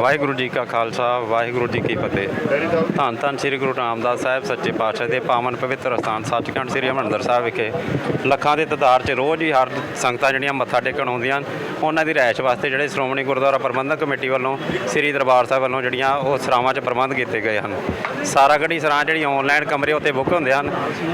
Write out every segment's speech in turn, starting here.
ਵਾਹਿਗੁਰੂ ਜੀ ਕਾ ਖਾਲਸਾ ਵਾਹਿਗੁਰੂ ਜੀ ਕੀ ਫਤਿਹ। ਧੰਨ ਧੰਨ ਸ੍ਰੀ ਗੁਰੂ ਰਾਮਦਾਸ ਸਾਹਿਬ ਸੱਚੇ ਪਾਤਸ਼ਾਹ ਦੇ ਪਾਵਨ ਪਵਿੱਤਰ ਸਥਾਨ ਸੱਚਖੰਡ ਸ੍ਰੀ ਹਰਿਮੰਦਰ ਸਾਹਿਬ ਵਿਖੇ। ਲੱਖਾਂ ਦੇ ਤਦਾਰ 'ਚ ਰੋਜ਼ ਹੀ ਹਰ ਸੰਗਤਾਂ ਜਿਹੜੀਆਂ ਮੱਥਾ ਟੇਕਣ ਆਉਂਦੀਆਂ ਹਨ, ਉਹਨਾਂ ਦੀ ਰਿਹਾਇਸ਼ ਵਾਸਤੇ ਜਿਹੜੇ ਸ਼੍ਰੋਮਣੀ ਗੁਰਦੁਆਰਾ ਪ੍ਰਬੰਧਕ ਕਮੇਟੀ ਵੱਲੋਂ ਸ੍ਰੀ ਦਰਬਾਰ ਸਾਹਿਬ ਵੱਲੋਂ ਜਿਹੜੀਆਂ ਉਹ ਸਰਾਵਾਂ 'ਚ ਪ੍ਰਬੰਧ ਕੀਤੇ ਗਏ ਹਨ। ਸਾਰਾ ਗੜੀ ਸਰਾਂ ਜਿਹੜੀ ਆਨਲਾਈਨ ਕਮਰੇ ਉੱਤੇ ਬੁੱਕ ਹੁੰਦੇ ਹਨ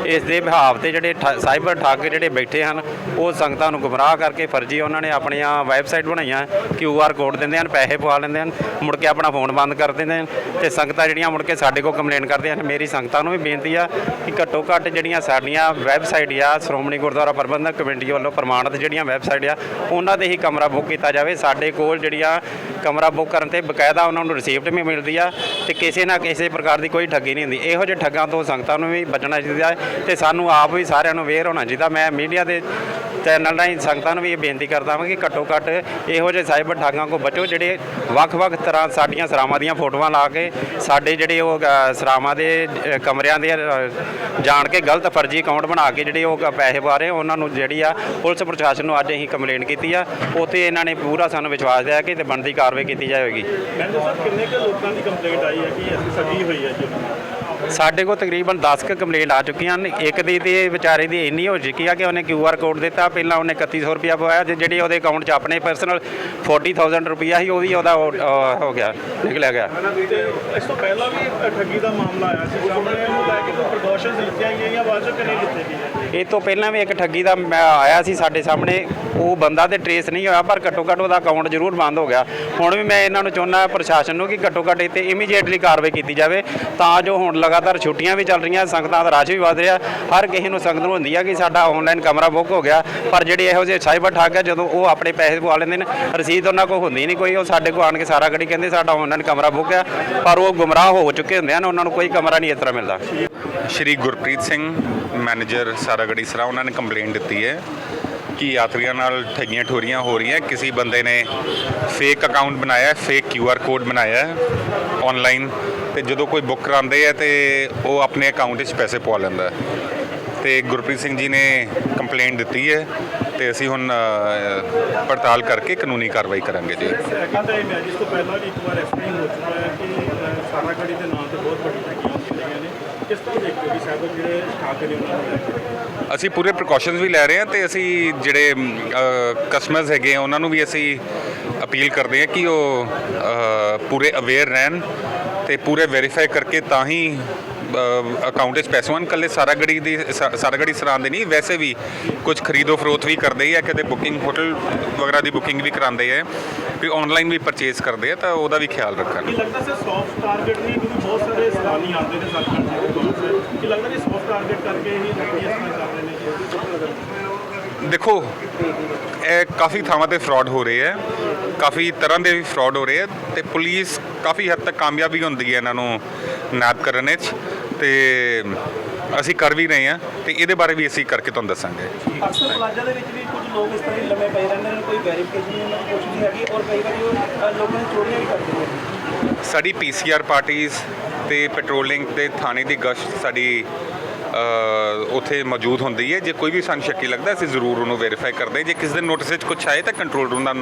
ਇਸ ਦੇ ਵਿਹਾਵ ਤੇ ਜਿਹੜੇ ਠ- ਸਾਈਬਰ ਠੱਗ ਜਿਹੜੇ ਬੈਠੇ ਹਨ ਉਹ ਸੰਗਤਾਂ ਨੂੰ ਗੁੰਮਰਾਹ ਕਰਕੇ ਫਰਜ਼ੀ ਉਹਨਾਂ ਨੇ ਆਪਣੀਆਂ ਵੈਬਸਾਈਟ ਬਣਾਈਆਂ ਕਿਊ ਆਰ ਕੋਡ ਦਿੰਦੇ ਹਨ ਪੈਸੇ ਪਵਾ ਲੈਂਦੇ ਹਨ ਮੁੜ ਕੇ ਆਪਣਾ ਫੋਨ ਬੰਦ ਕਰ ਦਿੰਦੇ ਹਨ ਤੇ ਸੰਗਤਾਂ ਜਿਹੜੀਆਂ ਮੁੜ ਕੇ ਸਾਡੇ ਕੋਲ ਕੰਪਲੇਨ ਕਰਦੀਆਂ ਹਨ ਮੇਰੀ ਸੰਗਤਾਂ ਨੂੰ ਵੀ ਬੇਨਤੀ ਆ ਕਿ ਘੱਟੋ ਘੱਟ ਜਿਹੜੀਆਂ ਸਾਡੀਆਂ ਵੈਬਸਾਈਟ ਆ, ਸ਼੍ਰੋਮਣੀ ਗੁਰਦੁਆਰਾ ਪ੍ਰਬੰਧਕ ਕਮੇਟੀ ਵੱਲੋਂ ਪ੍ਰਮਾਣਿਤ ਜਿਹੜੀਆਂ ਵੈਬਸਾਈਟ ਆ, ਉਹਨਾਂ ਤੇ ਹੀ ਕਮਰਾ ਬੁੱਕ ਕੀਤਾ ਜਾਵੇ। ਸਾਡੇ ਕੋਲ ਜਿਹੜੀਆਂ ਕਮਰਾ ਬੁੱਕ ਕਰਨ ਤੇ ਬਕਾਇਦਾ ਉਹਨਾਂ ਨੂੰ ਰਿਸੀਪਟ ਵੀ ਮਿਲਦੀ ਆ ਤੇ ਕਿਸੇ ਨਾ ਕਿਸੇ ਪ੍ਰਕਾਰ ਦੀ ਕੋਈ ਠੱਗੀ ਨਹੀਂ ਹੁੰਦੀ। ਇਹੋ ਜਿਹੇ ਠੱਗਾਂ ਤੋਂ ਸੰਗਤਾਂ ਨੂੰ ਵੀ ਬਚਣਾ ਚਾਹੀਦਾ ਹੈ ਤੇ ਸਾਨੂੰ ਆਪ ਵੀ ਸਾਰਿਆਂ ਨੂੰ ਅਵੇਅਰ ਹੋਣਾ ਚਾਹੀਦਾ। ਮੈਂ ਮੀਡੀਆ ਦੇ ਚੈਨਲ ਰਾਹੀਂ ਸੰਗਤਾਂ ਨੂੰ ਵੀ ਇਹ ਬੇਨਤੀ ਕਰਦਾ ਹਾਂ ਕਿ ਘੱਟੋ ਘੱਟ ਇਹੋ ਜਿਹੇ ਸਾਈਬਰ ਠੱਗਾਂ ਕੋ ਬਚੋ, ਜਿਹੜੇ ਵੱਖ-ਵੱਖ ਤਰ੍ਹਾਂ ਸਾਡੀਆਂ ਸਰਾਵਾਂ ਦੀਆਂ ਫੋਟੋਆਂ ਲਾ ਕੇ ਸਾਡੇ ਜਿਹੜੇ ਉਹ ਸਰਾਵਾਂ ਦੇ ਕਮਰਿਆਂ ਦੇ ਜਾਣ ਕੇ ਗਲਤ ਫਰਜ਼ੀ ਅਕਾਊਂਟ ਬਣਾ ਕੇ ਜਿਹੜੇ ਉਹ ਪੈਸੇ ਪਾ ਰਹੇ ਉਹਨਾਂ ਨੂੰ ਜਿਹੜੀ ਆ ਪੁਲਿਸ ਪ੍ਰਸ਼ਾਸਨ ਨੂੰ ਅੱਜ ਅਸੀਂ ਕੰਪਲੇਂਟ ਕੀਤੀ ਆ, ਉੱਥੇ ਇਹਨਾਂ ਨੇ ਪੂਰਾ ਸਾਨੂੰ ਵਿਸ਼ਵਾਸ ਦਿਆ ਕਿ ਤੇ ਬਣਦੀ ਕਾਰਵਾਈ ਕੀਤੀ ਜਾਵੇਗੀ ਮੈਨੂੰ ਸਰ, ਕਿੰਨੇ ਕੁ ਲੋਕਾਂ ਦੀ ਕੰਪਲੇਂਟ ਆਈ ਹੈ ਕਿ ਅਸੀਂ ਠੱਗੀ ਹੋਈ ਹੈ ਜੀ? ਸਾਡੇ ਕੋਲ ਤਕਰੀਬਨ 10 ਕੁ ਕੰਪਲੇਂਟ ਆ ਚੁੱਕੀਆਂ ਹਨ। ਇੱਕ ਦੀ ਤੇ ਵਿਚਾਰੇ ਦੀ ਇੰਨੀ ਹੋ ਚੁੱਕੀ ਆ ਕਿ ਉਹਨੇ ਕਿਊ ਆਰ ਕੋਡ ਦਿੱਤਾ। ਪਹਿਲਾਂ ਉਹਨੇ 3100 ਰੁਪਇਆ ਪਵਾਇਆ ਤੇ ਜਿਹੜੀ ਉਹਦੇ ਅਕਾਊਂਟ 'ਚ ਆਪਣੇ ਪਰਸਨਲ 40000 ਰੁਪਇਆ ਸੀ ਉਹ ਵੀ ਉਹਦਾ ਹੋ ਗਿਆ ਨਿਕਲਿਆ ਗਿਆ। ਤੇ ਇਸ ਤੋਂ ਪਹਿਲਾਂ ਵੀ ਠੱਗੀ ਦਾ ਮਾਮਲਾ ਆਇਆ ਸੀ। ਸਾਹਮਣੇ ਇਹਨੂੰ ਲੈ ਕੇ ਕੋਈ ਪ੍ਰੀਕਾਸ਼ਨਸ ਲਿੱਤੀਆਂ ਗਈਆਂ ਜਾਂ ਬਾਅਦ ਚੋਂ ਕਿ ਨਹੀਂ ਲਿੱਤੇ ਗਏ? ਇਹ ਤੋਂ ਪਹਿਲਾਂ ਵੀ ਇੱਕ ਠੱਗੀ ਦਾ ਆਇਆ ਸੀ ਸਾਡੇ ਸਾਹਮਣੇ। ਉਹ ਬੰਦਾ ਤੇ ਟਰੇਸ ਨਹੀਂ ਹੋਇਆ ਪਰ ਘੱਟੋ ਘੱਟ ਉਹਦਾ ਅਕਾਊਂਟ ਜ਼ਰੂਰ ਬੰਦ ਹੋ ਗਿਆ। ਹੁਣ ਵੀ ਮੈਂ ਇਹਨਾਂ ਨੂੰ ਚਾਹੁੰਦਾ ਪ੍ਰਸ਼ਾਸਨ ਨੂੰ ਕਿ ਘੱਟੋ ਘੱਟ ਇੱਥੇ ਇਮੀਡੀਏਟਲੀ ਕਾਰਵਾਈ ਕੀਤੀ ਜਾਵੇ। ਤਾਂ ਜੋ ਹੁਣ ਲਗਾਤਾਰ ਛੁੱਟੀਆਂ ਵੀ ਚੱਲ ਰਹੀਆਂ, ਸੰਗਤਾਂ ਦਾ ਰਸ਼ ਵੀ ਵਧ ਰਿਹਾ। ਹਰ ਕਿਸੇ ਨੂੰ ਸੰਗਤ ਨੂੰ ਹੁੰਦੀ ਆ ਕਿ ਸਾਡਾ ਆਨਲਾਈਨ ਕਮਰਾ ਬੁੱਕ ਹੋ ਗਿਆ। ਪਰ ਜਿਹੜੇ ਇਹੋ ਜਿਹੇ ਸਾਈਬਰ ਠੱਗ ਆ, ਜਦੋਂ ਉਹ ਆਪਣੇ ਪੈਸੇ ਪਵਾ ਲੈਂਦੇ ਨੇ, ਰਸੀਦ ਉਹਨਾਂ ਕੋਲ ਹੁੰਦੀ ਨਹੀਂ ਕੋਈ, ਉਹ ਸਾਡੇ ਕੋਲ ਆਣ ਕੇ ਸਾਰਾ ਗੜੀ ਕਹਿੰਦੇ, ਸਾਡਾ ਆਨਲਾਈਨ ਕਮਰਾ ਬੁੱਕ ਆ। ਪਰ ਉਹ ਗੁੰਮਰਾਹ ਹੋ ਚੁੱਕੇ ਹੁੰਦੇ ਹਨ ਉਹਨਾਂ ਨੂੰ ਕੋਈ ਕਮਰਾ ਨਹੀਂ ਇਸ ਤਰ੍ਹਾਂ ਮਿਲਦਾ। ਸ਼੍ਰੀ ਗੁਰਪ੍ਰੀਤ ਸਿੰਘ, ਮੈਨੇਜਰ ਸਾਰਾਗੜੀ ਸਰਾ, ਉਹਨਾਂ ਨੇ ਕੰਪਲੇਂਟ ਦਿੱਤੀ ਹੈ ਕਿ ਯਾਤਰੀਆਂ ਨਾਲ ਠੱਗੀਆਂ ਠੋਰੀਆਂ ਹੋ ਰਹੀਆਂ। ਕਿਸੇ ਬੰਦੇ ਨੇ ਫੇਕ ਅਕਾਊਂਟ ਬਣਾਇਆ ਹੈ ਫੇਕ ਕਿਊ ਆਰ ਕੋਡ ਬਣਾਇਆ ਹੈ ਆਨਲਾਈਨ ਤੇ ਜਦੋਂ ਕੋਈ ਬੁੱਕ ਕਰਾਉਂਦੇ ਆ ਤੇ ਉਹ ਆਪਣੇ ਅਕਾਊਂਟ ਵਿੱਚ ਪੈਸੇ ਪਵਾ ਲੈਂਦਾ ਤੇ ਗੁਰਪ੍ਰੀਤ ਸਿੰਘ ਜੀ ਨੇ ਕੰਪਲੇਂਟ ਦਿੱਤੀ ਹੈ ਤੇ ਅਸੀਂ ਹੁਣ ਪੜਤਾਲ ਕਰਕੇ ਕਾਨੂੰਨੀ ਕਾਰਵਾਈ ਕਰਾਂਗੇ ਜੀ। ਸੈਕਿੰਡ ਟਾਈਮ ਹੈ ਜਿਸ ਤੋਂ ਪਹਿਲਾਂ ਵੀ ਇੱਕ ਵਾਰ ਐਕਸਪਲੇਨ ਹੋ ਚੁੱਕਾ ਹੈ ਕਿ ਅ, ਸਾਰਾਗੜੀ ਦੇ ਨਾਂ ਤੇ ਬਹੁਤ ਵੱਡੀ ਠੱਗੀਆਂ ਹੁੰਦੀਆਂ ਨੇ। ਕਿਸ ਤਰ੍ਹਾਂ ਦੇਖਦੇ ਹੋ ਕਿ ਸਾਈਬਰ ਜਿਹੜੇ ਠੱਗ ਨੇ ਉਹਨਾਂ ਨੂੰ ਲੈ ਕੇ? ਅਸੀਂ ਪੂਰੇ ਪ੍ਰੀਕਾਸ਼ਨਸ ਵੀ ਲੈ ਰਹੇ ਹਾਂ ਤੇ ਅਸੀਂ ਜਿਹੜੇ ਕਸਟਮਰਸ ਹੈਗੇ ਉਹਨਾਂ ਨੂੰ ਵੀ ਅਸੀਂ ਅਪੀਲ ਕਰਦੇ ਹਾਂ ਕਿ ਉਹ ਪੂਰੇ ਅਵੇਅਰ ਰਹਿਣ ਤੇ ਪੂਰੇ ਵੈਰੀਫਾਈ ਕਰਕੇ ਤਾਂ ਹੀ ਅਕਾਊਂਟ ਵਿੱਚ ਪੈਸੇ ਹੋਣ। ਕੱਲੇ ਸਾਰਾਗੜੀ ਦੀ ਸਾਰਾਗੜੀ ਸਰਾਂ ਦੇ ਨਹੀਂ ਵੈਸੇ ਵੀ ਕੁਝ ਖਰੀਦੋ ਫਰੋਖਤ ਵੀ ਕਰਦੇ ਆ ਕਦੇ ਬੁਕਿੰਗ ਹੋਟਲ ਵਗੈਰਾ ਦੀ ਬੁਕਿੰਗ ਵੀ ਕਰਾਉਂਦੇ ਆ। ਵੀ ਆਨਲਾਈਨ ਵੀ ਪਰਚੇਸ ਕਰਦੇ ਆ ਤਾਂ ਉਹਦਾ ਵੀ ਖਿਆਲ ਰੱਖਣ। ਕੀ ਲੱਗਦਾ ਸਰ ਸੌਫਟ ਟਾਰਗੇਟ ਨਹੀਂ ਕਿਉਂਕਿ ਬਹੁਤ ਸਾਰੇ ਸੈਲਾਨੀ ਆਉਂਦੇ ਨੇ ਸਾਡੇ ਕੋਲ ਕੀ ਲੱਗਦਾ ਕਿ ਸੌਫਟ ਟਾਰਗੇਟ ਕਰਕੇ ਹੀ ਠੱਗੀ ਇਸ ਤਰ੍ਹਾਂ ਕਰ ਰਹੇ ਨੇ ਦੇਖੋ ਇਹ ਕਾਫੀ ਥਾਵਾਂ ਤੇ ਫਰਾਡ ਹੋ ਰਹੇ ਹੈ ਕਾਫੀ ਤਰ੍ਹਾਂ ਦੇ ਵੀ ਫਰਾਡ ਹੋ ਰਹੇ ਹੈ ਤੇ ਪੁਲਿਸ ਕਾਫੀ ਹੱਦ ਤੱਕ ਕਾਮਯਾਬ ਵੀ ਹੁੰਦੀ ਹੈ ਇਹਨਾਂ ਨੂੰ ਨੈਪ ਕਰਨ ਵਿੱਚ ਤੇ ਅਸੀਂ ਕਰ ਵੀ ਰਹੇ ਹਾਂ ਤੇ ਇਹਦੇ ਬਾਰੇ ਵੀ ਅਸੀਂ ਕਰਕੇ ਤੁਹਾਨੂੰ ਦੱਸਾਂਗੇ। ਅਕਸਰ ਪਲਾਜ਼ਾ ਦੇ ਵਿੱਚ ਵੀ ਕੁਝ ਲੋਕ ਇਸ ਤਰ੍ਹਾਂ ਹੀ ਲੰਮੇ ਪਏ ਰਹਿੰਦੇ ਨੇ ਕੋਈ ਵੈਰੀਫਿਕੇਸ਼ਨ ਨਹੀਂ ਉਹਨਾਂ ਦੀ ਕੁਛ ਨਹੀਂ ਹੈਗੀ ਔਰ ਕਈ ਵਾਰੀ ਉਹ ਅ, ਲੋਕਾਂ ਨੂੰ ਚੋਰੀਆਂ ਵੀ ਕਰਦੇ ਨੇ। ਸਾਡੀ ਪੀਸੀਆਰ ਪਾਰਟੀਆਂ ਤੇ ਪੈਟਰੋਲਿੰਗ ਦੇ ਥਾਣੇ ਦੀ ਗਸ਼ਤ ਸਾਡੀ ਉੱਥੇ ਮੌਜੂਦ ਹੁੰਦੀ ਹੈ। ਜੇ ਕੋਈ ਵੀ ਸਾਨੂੰ ਸ਼ੱਕੀ ਲੱਗਦਾ ਅਸੀਂ ਜ਼ਰੂਰ ਉਹਨੂੰ ਵੈਰੀਫਾਈ ਕਰਦੇ। ਜੇ ਕਿਸੇ ਦੇ ਨੋਟਿਸ ਵਿੱਚ ਕੁਝ ਆਏ ਤਾਂ ਕੰਟਰੋਲ ਰੂਮ ਦਾ